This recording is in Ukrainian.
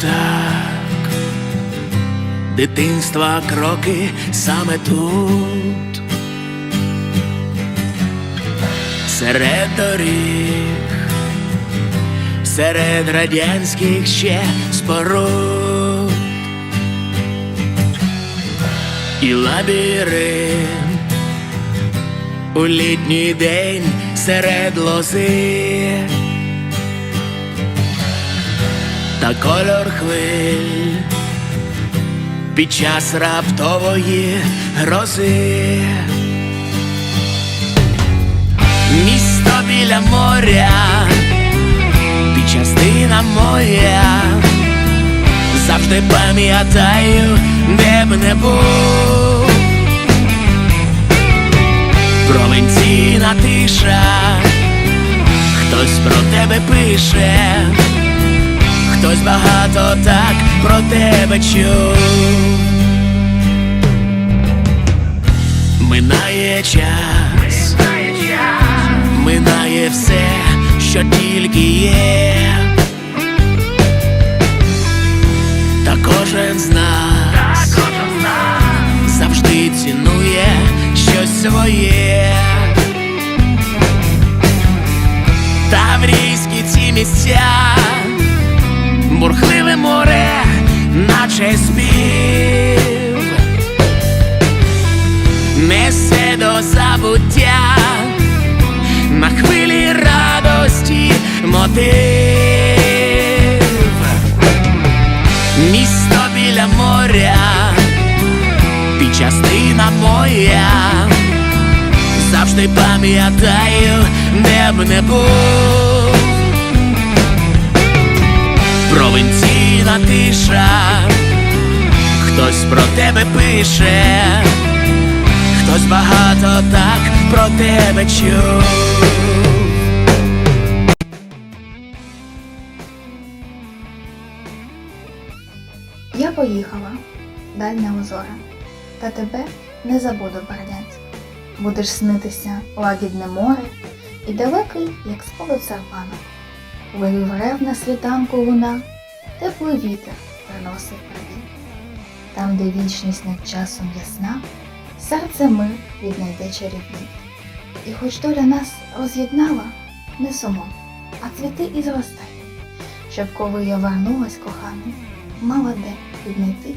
так, дитинства кроки саме тут, серед доріг, серед радянських ще споруд. І лабіринт у літній день серед лози. Та кольор хвиль під час раптової грози. Місто біля моря, ти частина моя, завжди пам'ятаю, де б не був. Провинційна тиша, хтось про тебе пише хтось багато так про тебе чув. Минає час, минає все, що тільки є. Та кожен з нас завжди цінує щось своє. Таврійські ці місця бурхливе море, наче спів, несе до забуття на хвилі радості мотив, місто біля моря, ти частина моя, завжди пам'ятаю, де б не був тиша, хтось про тебе пише, хтось багато так про тебе чув. Я поїхала, дальня озора, та тебе не забуду, Бердянськ. Будеш снитися лагідне море і далекий, як сполот серпанок. Вивів рев на світанку луна, теплий вітер приносив привіт. Там, де вічність над часом ясна, серце мир віднайде чарівник. І хоч доля нас роз'єднала, не сумом, а цвіти і зростай, щоб коли я вернулась кохана, мала де віднайти